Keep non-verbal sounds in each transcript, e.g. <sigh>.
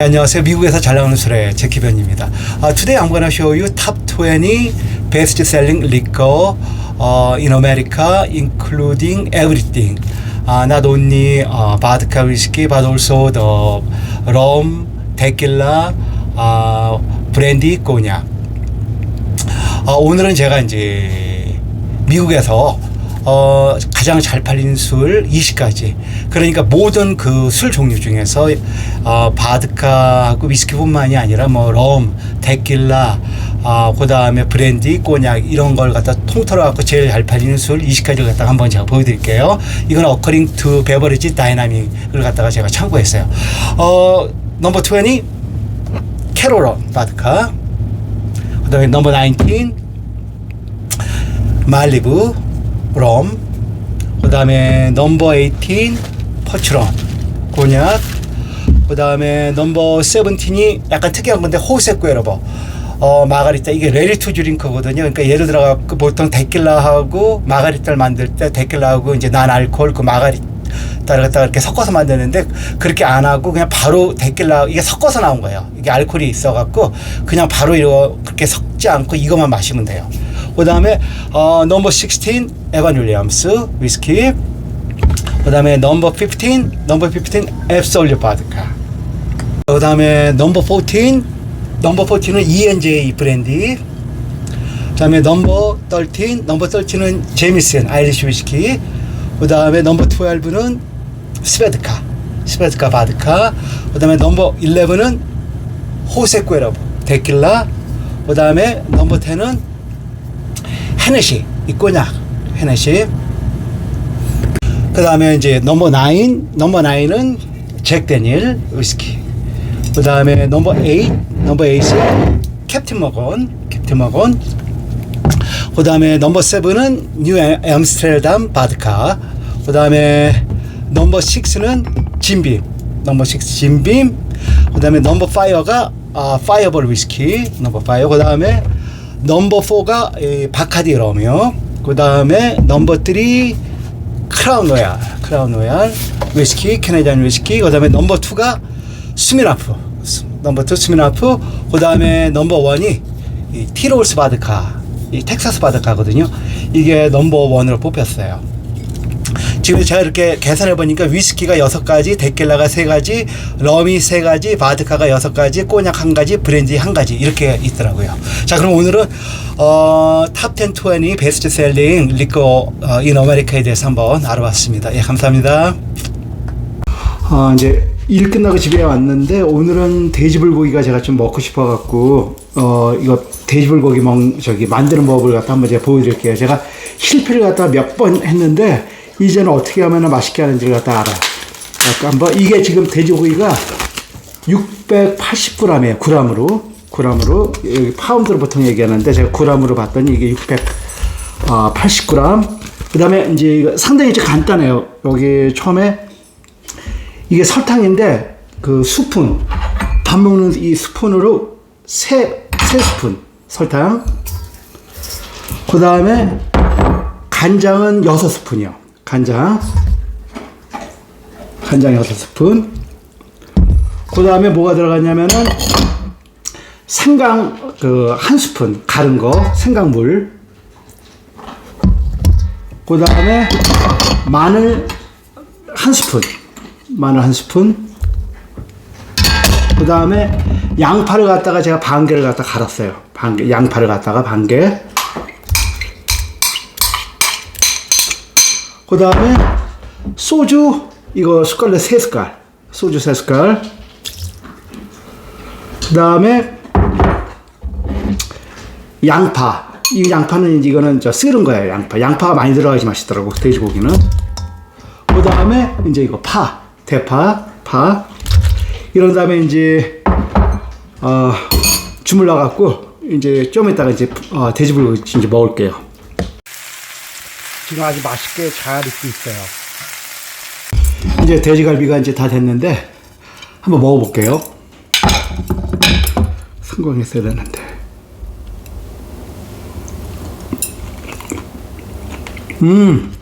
안녕하세요. 미국에서 잘 나오는 술의 제키변입니다. Uh, today I'm to show you top 20 best selling liquor uh, in America, including everything. Uh, not only uh, vodka whiskey, but also the rum, tequila, uh, brandy, cognac. 어, 오늘은 제가 이제 미국에서 어, 가장 잘 팔리는 술 20가지. 그러니까 모든 그 술 종류 중에서 어, 바드카하고 위스키뿐만이 아니라 뭐 럼, 데킬라, 어, 그 다음에 브랜디, 꼬냑 이런 걸 갖다 통틀어 갖고 제일 잘 팔리는 술 20가지를 갖다가 한번 제가 보여 드릴게요. 이건 어커링 투 베버리지 다이나믹을 갖다가 제가 참고했어요. 어, 넘버 20 캐롤런 바드카. 그 다음에 넘버 19 말리부 롬 그 다음에 넘버 18 퍼츄런 곤약 그 다음에 넘버 17이 약간 특이한 건데 호세쿠에러버 어 마가리타 이게 레디 투 드링크거든요. 그러니까 예를 들어 그 보통 데킬라하고 마가리타를 만들 때 데킬라하고 이제 난 알코올 그 마가리타를 갖다가 이렇게 섞어서 만드는데 그렇게 안 하고 그냥 바로 데킬라 이게 섞어서 나온 거예요. 이게 알코올이 있어 갖고 그냥 바로 이거 그렇게 섞지 않고 이것만 마시면 돼요. 그 다음에 어 넘버 16 에반 윌리엄스 위스키. 그 다음에 넘버 15 넘버 15 앱솔류 바드카. 그 다음에 넘버 14 넘버 14은 E&J 브랜디. 그 다음에 넘버 13 넘버 13은 제미슨 아이리시 위스키. 그 다음에 넘버 12는 스베드카 스베드카 바드카. 그 다음에 넘버 11은 호세쿠에러브 데킬라. 그 다음에 넘버 10은 헤네시 이 꼬냑 헤네시. 그 다음에 이제 넘버 9 넘버 9은 잭 데니엘 위스키. 그 다음에 넘버 8 넘버 8은 캡틴 머건 캡틴 머건. 그 다음에 넘버 7은 뉴 엠스테르담 바드카. 그 다음에 넘버 6는 진빔 넘버 6 진빔. 그 다음에 넘버 5가 아, 파이어볼 위스키 넘버 5그 다음에 넘버 4가 이, 바카디 럼이요 그 다음에 넘버 3 크라운 로얄 크라운 로얄 위스키 캐네디안 위스키 그 다음에 넘버 2가 스미라프 넘버 2 스미라프 그 다음에 넘버 1이 이 티로울스 바드카 이 텍사스 바드카거든요. 이게 넘버 1으로 뽑혔어요 지금 제가 이렇게 계산해 보니까 위스키가 여섯 가지, 데킬라가 세 가지, 럼이 세 가지, 바드카가 여섯 가지, 꼬냑 한 가지, 브랜디 한 가지 이렇게 있더라고요. 자, 그럼 오늘은 어, 탑10 20 베스트 셀링 리커 어, 인 아메리카에 대해서 한번 알아봤습니다. 예, 감사합니다. 아, 이제 일 끝나고 집에 왔는데 오늘은 돼지불고기가 제가 좀 먹고 싶어 갖고 어 이거 돼지불고기 먹 저기 만드는 법을 갖다 한번 제가 보여드릴게요. 제가 실패를 갖다 몇 번 했는데 이제는 어떻게 하면 맛있게 하는지를 갖다 알아요. 아까 한번 이게 지금 돼지고기가 680g이에요. g으로 g으로 여기 파운드로 보통 얘기하는데 제가 g으로 봤더니 이게 680g. 그다음에 이제 상당히 이제 간단해요. 여기 처음에 이게 설탕인데 그 스푼 밥 먹는 이 스푼으로 세, 세 스푼 설탕 그 다음에 간장은 여섯 스푼이요 간장 간장 여섯 스푼 그 다음에 뭐가 들어갔냐면은 생강 그 한 스푼 가른 거 생강물 그 다음에 마늘 한 스푼 마늘 한 스푼. 그 다음에 양파를 갖다가 제가 반 개를 갖다 갈았어요. 반 개, 양파를 갖다가 반 개. 그 다음에 소주, 이거 숟갈에 세 숟갈. 소주 세 숟갈. 그 다음에 양파. 이 양파는 이거는 저 썰은 거예요. 양파. 양파가 많이 들어가야지 맛있더라고. 돼지고기는. 그 다음에 이제 이거 파. 대파, 파. 이런 다음에 이제, 어, 주물러 갖고, 이제 좀 이따가 이제, 어, 돼지불고기 이제 먹을게요. 지금 아주 맛있게 잘 익고 있어요. 이제 돼지갈비가 이제 다 됐는데, 한번 먹어볼게요. 성공했어야 되는데. 음.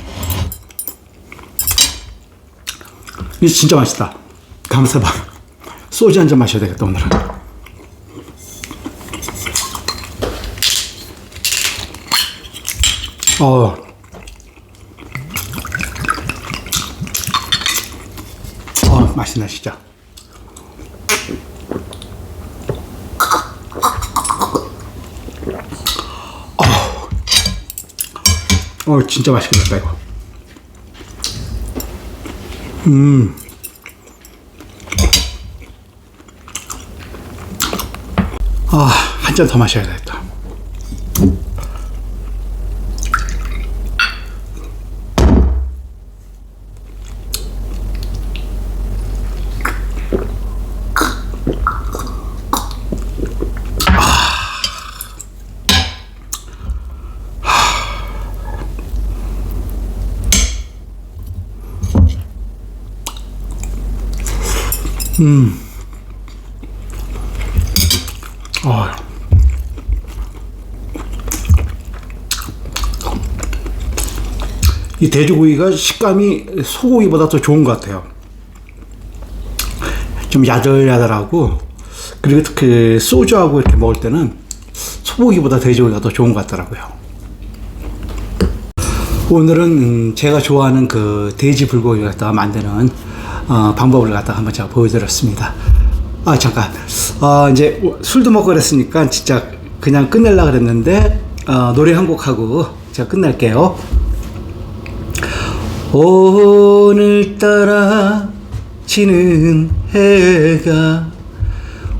이게 진짜 맛있다. 감사봐. 소주 한 잔 마셔야 되겠다 오늘은. 어. 어, 맛있네 진짜. 어, 진짜 맛있겠다 이거. 아, 한 잔 더 마셔야 겠 다 어. 이 돼지고기가 식감이 소고기보다 더 좋은 것 같아요. 좀 야들야들하고 그리고 특히 소주하고 이렇게 먹을 때는 소고기보다 돼지고기가 더 좋은 것 같더라고요. 오늘은 음, 제가 좋아하는 그 돼지 불고기 갖다가 만드는 어, 방법을 갖다가 한번 제가 보여드렸습니다. 아 잠깐, 아 이제 술도 먹고 그랬으니까 진짜 그냥 끝낼라 그랬는데 어, 노래 한 곡 하고 제가 끝낼게요. 오늘따라 지는 해가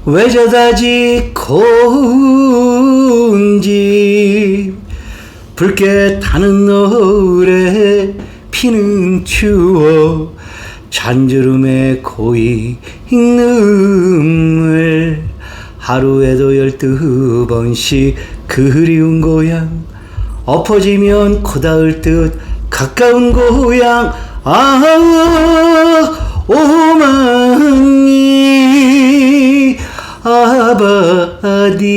왜 저다지 고운지 붉게 타는 노래 피는 추워 잔주름에 고이 눈물. 하루에도 열두 번씩 그리운 고향. 엎어지면 코닿을 듯 가까운 고향. 아 오마니 아바디.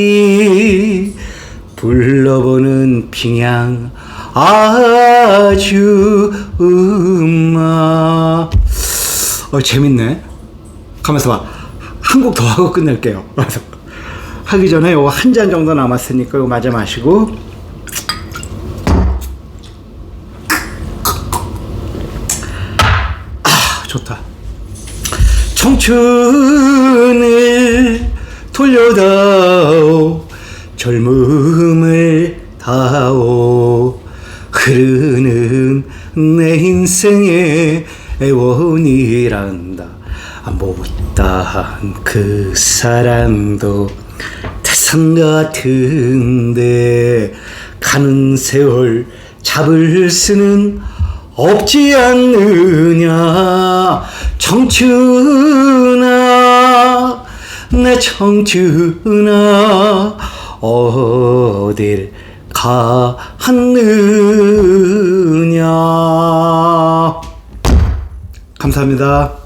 불러보는 빙양 아주 음마 어 재밌네. 가면서 봐한곡 더 하고 끝낼게요. <laughs> 그래서 하기 전에 요거 한 잔 정도 남았으니까 이거 마저 마시고. 아 좋다. 청춘을 돌려다오 젊음을 다오 흐르는 내 인생의 애 원이란다. 아, 못다한 그 사랑도 태산 같은데 가는 세월 잡을 수는 없지 않느냐. 청춘아 내 청춘아 어딜 갔느냐 감사합니다.